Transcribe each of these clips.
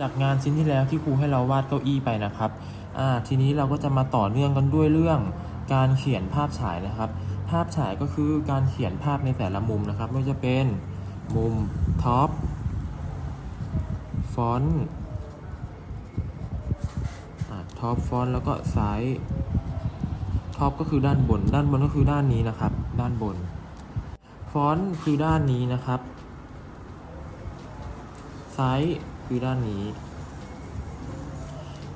จากงานชิ้นที่แล้วที่ครูให้เราวาดเก้าอี้ไปนะครับอ่าทีนี้เราก็จะมาต่อเนื่องกันด้วยเรื่องการเขียนภาพฉายนะครับ ภาพฉายก็คือการเขียนภาพในแต่ละมุมนะครับ ไม่ว่าจะเป็นมุมท็อปฟอนต์ท็อปฟอนต์แล้วก็ไซส์ท็อปก็คือด้านบน ด้านบนก็คือด้านนี้นะครับ ด้านบน ฟอนต์คือด้านนี้นะครับไซส์ คือด้านนี้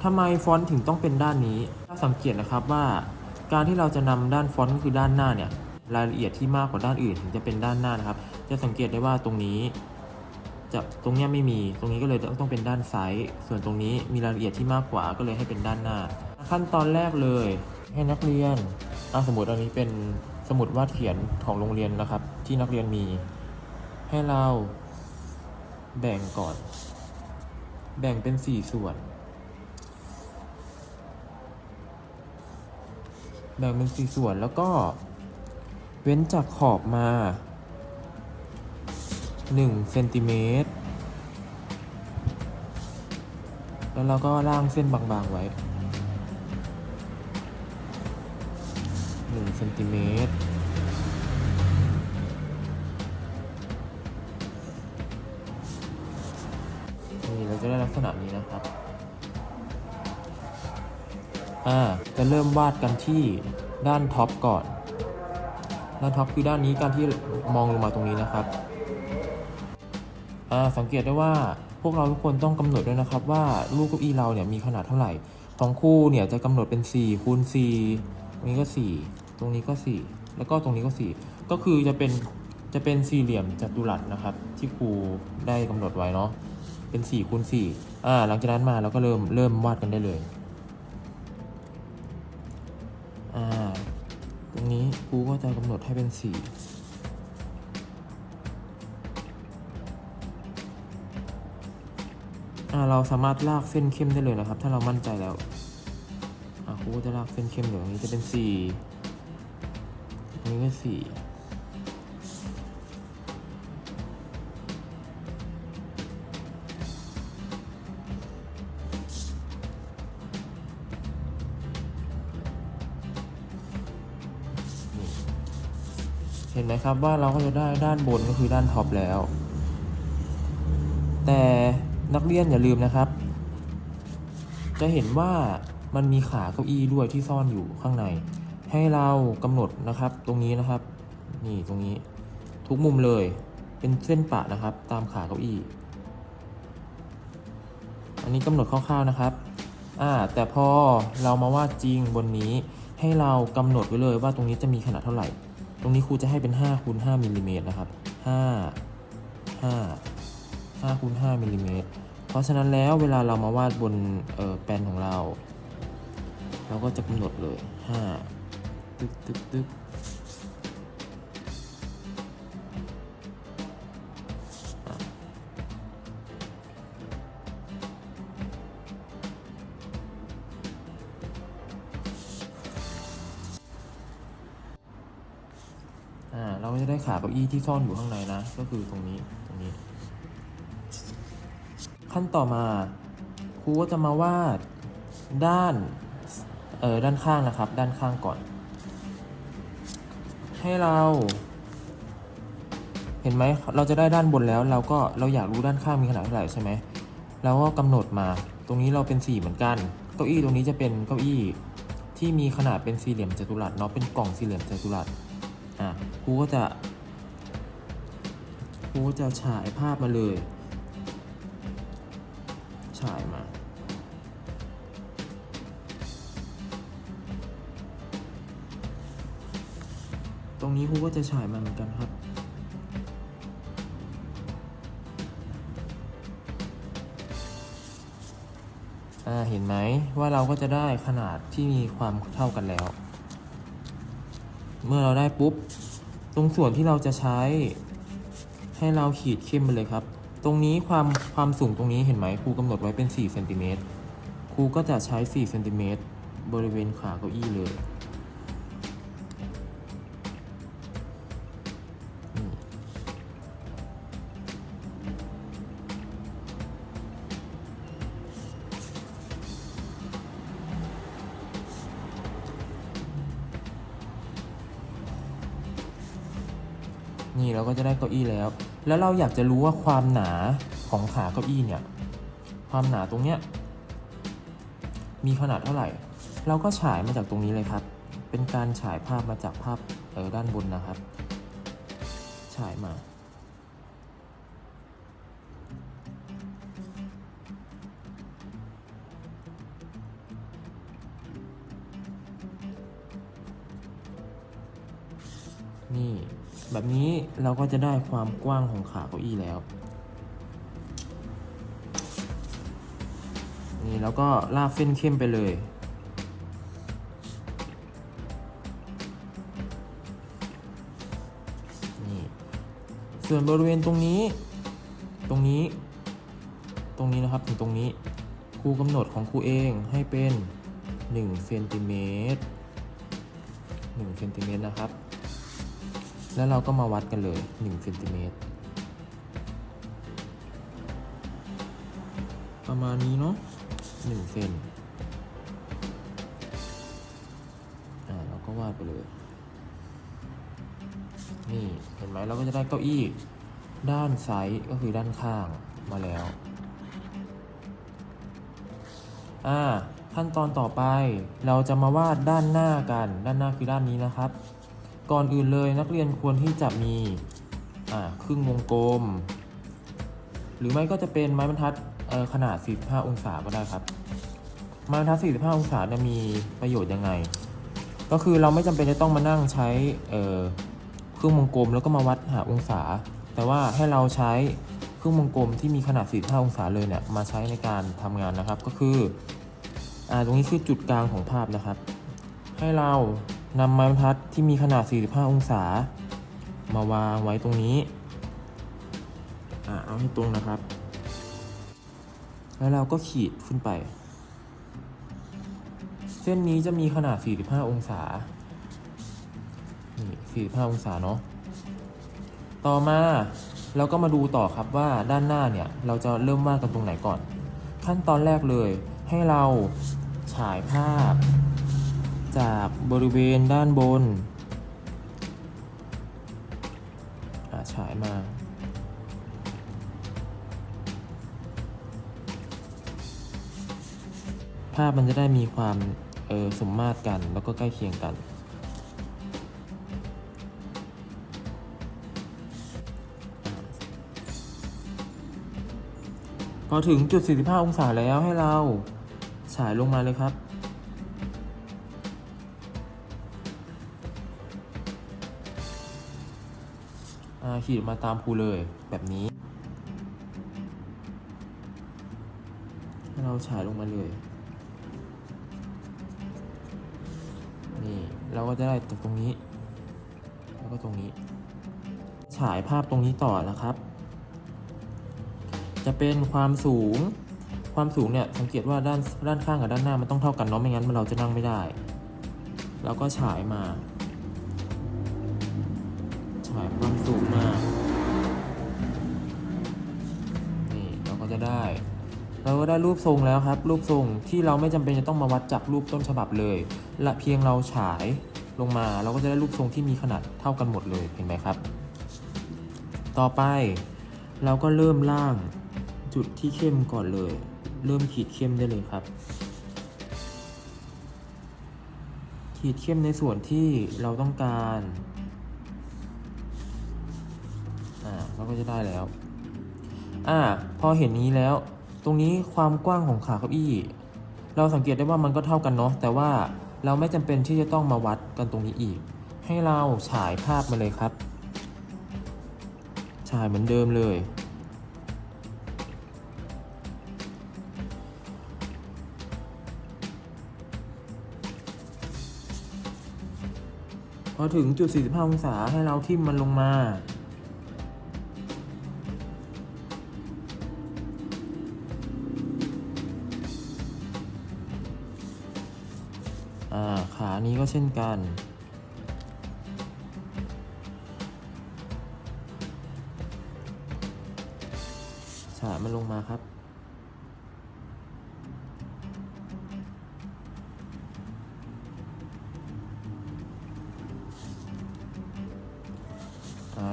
ทำไมฟอนต์ถึงต้องเป็นด้านนี้ ถ้าสังเกตนะครับว่า การที่เราจะนำด้านฟอนต์ก็คือด้านหน้าเนี่ยรายละเอียดที่มากกว่าด้านอื่นถึงจะเป็นด้านหน้านะครับ จะสังเกตได้ว่าตรงนี้ จะตรงนี้ไม่มีตรงนี้ก็เลยต้องเป็นด้านซ้ายส่วนตรงนี้มีรายละเอียดที่มากกว่าก็เลยให้เป็นด้านหน้า ขั้นตอนแรกเลย ให้นักเรียนอะสมมติอันนี้เป็นสมุดวาดเขียนของโรงเรียนนะครับ ที่นักเรียนมี ให้เราแบ่งก่อน แบ่งเป็นสี่ส่วน แบ่งเป็นสี่ส่วนแล้วก็เว้นจากขอบมา1เซนติเมตร แล้วเราก็ล่างเส้นบางๆไว้1เซนติเมตร ษณะนี้นะครับอ่าจะเริ่มวาดกันที่ด้านท็อปก่อนด้านท็อปคือด้านนี้การที่มองลงมาตรงนี้นะครับอ่าสังเกตได้ว่าพวกเราทุกคนต้องกำหนดด้วยนะครับว่าลูกเก้าอี้เราเนี่ยมีขนาดเท่าไหร่ ของคู่เนี่ยจะกำหนดเป็น4คูณ4ตรงนี้ก็ 4 ตรงนี้ก็ 4 แล้วก็ตรงนี้ก็ 4 ก็คือจะเป็นจะเป็นสี่เหลี่ยมจัตุรัสนะครับ ที่ครูได้กำหนดไว้เนาะ เป็น4คูณ4อ่าหลังจากนั้นมาเราก็เริ่มเริ่มวาดกันได้เลยอ่าตรงนี้ครูก็จะกำหนดให้เป็นสี่อ่าเราสามารถลากเส้นเข้มได้เลยนะครับ ถ้าเรามั่นใจแล้วอ่าครูก็จะลากเส้นเข้มเหลืองนี้จะเป็นสี่ตรงนี้ก็สี่ เห็นไหมครับว่าเราก็จะได้ด้านบนก็คือด้านท็อปแล้ว แต่นักเรียนอย่าลืมนะครับ จะเห็นว่ามันมีขาเก้าอี้ด้วยที่ซ่อนอยู่ข้างใน ให้เรากำหนดนะครับตรงนี้นะครับ นี่ตรงนี้ทุกมุมเลยเป็นเส้นปะนะครับ ตามขาเก้าอี้ อันนี้กำหนดคร่าวๆนะครับอ่าแต่พอเรามาวาดจริงบนนี้ให้เรากำหนดไว้เลยว่าตรงนี้จะมีขนาดเท่าไหร่ ตรงนี้ครูจะให้เป็น5คูณ5มิลลิเมตรนะครับ5 5 5คูณ5มิลลิเมตรเพราะฉะนั้นแล้วเวลาเรามาวาดบนเอ่อแปนของเรา เราก็จะกำหนดเลย 5 ตึ๊กตึ๊กตึ๊ก ก้าเก้าอี้ที่ซ่อนอยู่ข้างในนะ ก็คือตรงนี้ตรงนี้ ขั้นต่อมาครูก็จะมาวาดด้านเออด้านข้างนะครับ ด้านข้างก่อน ให้เรา เห็นไหมเราจะได้ด้านบนแล้ว เราก็เราอยากรู้ด้านข้างมีขนาดเท่าไหร่ใช่ไหมเราก็กำหนดมา ตรงนี้เราเป็นสี่เหมือนกันเก้าอี้ตรงนี้จะเป็นเก้าอี้ที่มีขนาดเป็นสี่เหลี่ยมจัตุรัสเนาะเป็นกล่องสี่เหลี่ยมจัตุรัสอะครูก็จะ ก็จะฉายภาพมาเลย ฉายมา ตรงนี้ครูก็จะฉายมาเหมือนกันครับอ่าเห็นไหมว่าเราก็จะได้ขนาดที่มีความเท่ากันแล้ว เมื่อเราได้ปุ๊บ ตรงส่วนที่เราจะใช้ ให้เราขีดเข้มไปเลยครับ ตรงนี้ความความสูงตรงนี้เห็นไหมครูกำหนดไว้เป็น4เซนติเมตรครูก็จะใช้4เซนติเมตรบริเวณขาเก้าอี้เลย นี่เราก็จะได้เก้าอี้แล้ว แล้วเราอยากจะรู้ว่าความหนาของขาเก้าอี้เนี่ย ความหนาตรงเนี้ยมีขนาดเท่าไหร่ เราก็ฉายมาจากตรงนี้เลยครับ เป็นการฉายภาพมาจากภาพเออด้านบนนะครับ ฉายมา นี่ แบบนี้เราก็จะได้ความกว้างของขาเก้าอี้แล้ว นี่แล้วก็ลากเส้นเข้มไปเลยนี่ส่วนบริเวณตรงนี้ ตรงนี้ ตรงนี้นะครับถึงตรงนี้ครูกำหนดของครูเองให้เป็น1เซนติเมตร1เซนติเมตรนะครับ แล้วเราก็มาวัดกันเลย1เซนติเมตรประมาณนี้เนาะ1เซนอ่าเราก็วาดไปเลย นี่เห็นไหมเราก็จะได้เก้าอี้ด้านซ้ายก็คือด้านข้างมาแล้วอ่าขั้นตอนต่อไปเราจะมาวาดด้านหน้ากัน ด้านหน้าคือด้านนี้นะครับ ก่อนอื่นเลยนักเรียนควรที่จะมีครึ่งวงกลม หรือไม่ก็จะเป็นไม้บรรทัดขนาด 45 องศาก็ได้ครับ ไม้บรรทัด 45 องศาเนี่ยมีประโยชน์ยังไง ก็คือเราไม่จำเป็นจะต้องมานั่งใช้เเครื่องวงกลมแล้วก็มาวัดหาองศา แต่ว่าให้เราใช้เครื่องวงกลมที่มีขนาด 45 องศาเลยเนี่ยมาใช้ในการทำงานนะครับ ก็คืออตรงนี้คือจุดกลางของภาพนะครับ ให้เรา นำไม้บรรทัดที่มีขนาด 45 องศา มาวางไว้ตรงนี้อ่าเอาให้ตรงนะครับ แล้วเราก็ขีดขึ้นไป เส้นนี้จะมีขนาด 45 องศา นี่ 45 องศาเนาะ ต่อมาเราก็มาดูต่อครับว่าด้านหน้าเนี่ย เราจะเริ่มวาดกันตรงไหนก่อน ขั้นตอนแรกเลยให้เราฉายภาพ จากบริเวณด้านบนอาฉายมา ภาพมันจะได้มีความเออสมมาตรกันแล้วก็ใกล้เคียงกัน พอถึงจุด 45 องศาแล้วให้เราฉายลงมาเลยครับ ขีดมาตามครูเลยแบบนี้ให้เราฉายลงมาเลย นี่ เราก็จะได้จากตรงนี้ แล้วก็ตรงนี้ ฉายภาพตรงนี้ต่อนะครับ จะเป็นความสูง ความสูงเนี่ยสังเกตว่าด้านด้านข้างกับด้านหน้ามันต้องเท่ากันเนาะไม่งั้นเราจะนั่งไม่ได้ แล้วก็ฉายมา ก็ได้รูปทรงแล้วครับ รูปทรงที่เราไม่จำเป็นจะต้องมาวัดจากรูปต้นฉบับเลย ละเพียงเราฉายลงมาเราก็จะได้รูปทรงที่มีขนาดเท่ากันหมดเลยเห็นไหมครับ ต่อไปเราก็เริ่มล่างจุดที่เข้มก่อนเลย เริ่มขีดเข้มได้เลยครับ ขีดเข้มในส่วนที่เราต้องการอ่าเราก็จะได้แล้วอ่าพอเห็นนี้แล้ว ตรงนี้ความกว้างของขาเก้าอี้ เราสังเกตได้ว่ามันก็เท่ากันเนาะแต่ว่าเราไม่จำเป็นที่จะต้องมาวัดกันตรงนี้อีก ให้เราฉายภาพมาเลยครับ ฉายเหมือนเดิมเลย พอถึงจุด 45 องศาให้เราทิ่มมันลงมา อ่านี้ก็เช่นกัน ฉามันลงมาครับ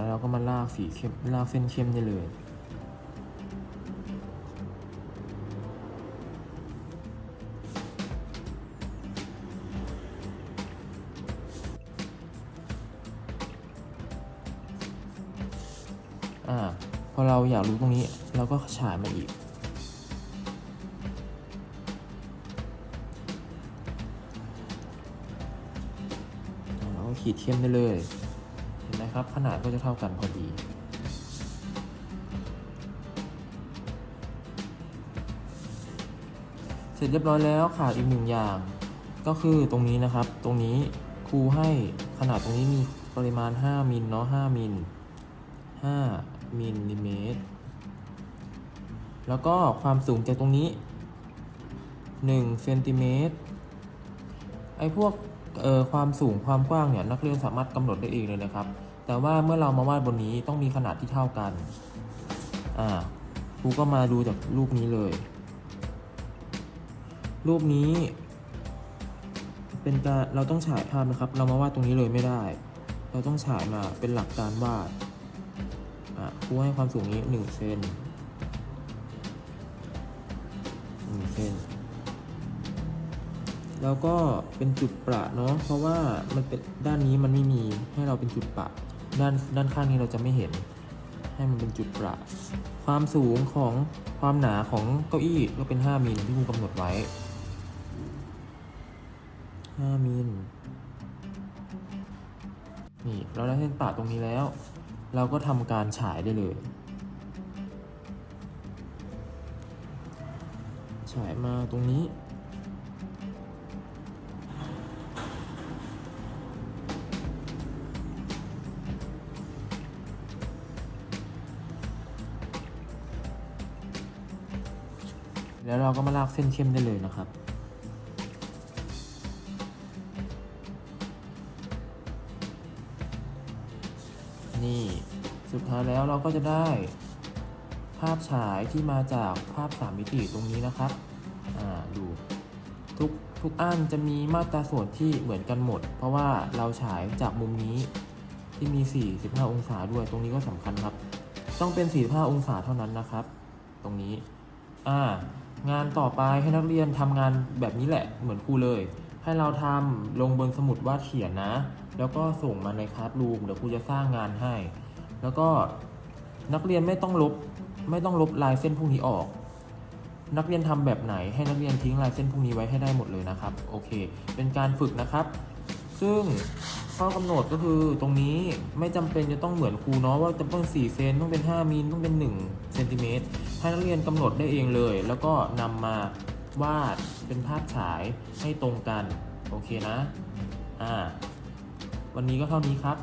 เราก็มาลากสีเข้มลากเส้นเข้มได้เลย อยากรู้ตรงนี้เราก็ฉายมาอีก เราก็ขีดเข้มได้เลย เห็นไหมครับ ขนาดก็จะเท่ากันพอดีเสร็จเรียบร้อยแล้วขาดอีกหนึ่งอย่าง ก็คือตรงนี้นะครับ ตรงนี้ครูให้ขนาดตรงนี้มีปริมาณ 5มิลเนาะ5มิล5 มิลลิเมตร แล้วก็ความสูงจากตรงนี้1เซนติเมตร ไอ้พวกเอ่อความสูงความกว้างเนี่ยนักเรียนสามารถกำหนดได้เองเลยนะครับ แต่ว่าเมื่อเรามาวาดบนนี้ต้องมีขนาดที่เท่ากัน อ่าครูก็มาดูจากรูปนี้เลย รูปนี้ เป็นการเราต้องฉายภาพนะครับ เรามาวาดตรงนี้เลยไม่ได้ เราต้องฉายมาเป็นหลักการวาด รูให้ความสูงนี้หนึ่งเซนหนึ่งเซนแล้วก็เป็นจุดประเนาะเพราะว่ามันเป็นด้านนี้มันไม่มีให้เราเป็นจุดประด้านด้านข้างนี้เราจะไม่เห็น ให้มันเป็นจุดประความสูงของความหนาของเก้าอี้ก็เป็น 5มิลที่ครูกำหนดไว้ 5มิลนี่เราได้เส้นปะตรงนี้แล้ว เราก็ทำการฉายได้เลย ฉายมาตรงนี้แล้วเราก็มาลากเส้นเข้มได้เลยนะครับ ท้ายแล้วเราก็จะได้ ภาพฉายที่มาจากภาพ 3 มิติตรงนี้นะครับดูทุกทุกอันจะมีมาตราส่วนที่เหมือนกันหมด เพราะว่าเราฉายจากมุมนี้ที่มี 45 องศาด้วยตรงนี้ก็สำคัญครับ ต้องเป็น 45 องศาเท่านั้นนะครับ ตรงนี้อ่างานต่อไปให้นักเรียนทำงานแบบนี้แหละเหมือนครูเลย ให้เราทำลงบนสมุดวาดเขียนนะ แล้วก็ส่งมาในคลาสรูมเดี๋ยวครูจะสร้างงานให้ แล้วก็นักเรียนไม่ต้องลบไม่ต้องลบลายเส้นพวกนี้ออก นักเรียนทำแบบไหนให้นักเรียนทิ้งลายเส้นพวกนี้ไว้ให้ได้หมดเลยนะครับโอเค เป็นการฝึกนะครับ ซึ่งข้อกำหนดก็คือตรงนี้ไม่จำเป็นจะต้องเหมือนครูเนาะว่าจะต้อง4เซนต้องเป็น 5มิลต้องเป็น1เซนติเมตรให้นักเรียนกำหนดได้เองเลย แล้วก็นำมาวาดเป็นภาพฉายให้ตรงกัน โอเคนะอ่าวันนี้ก็เท่านี้ครับ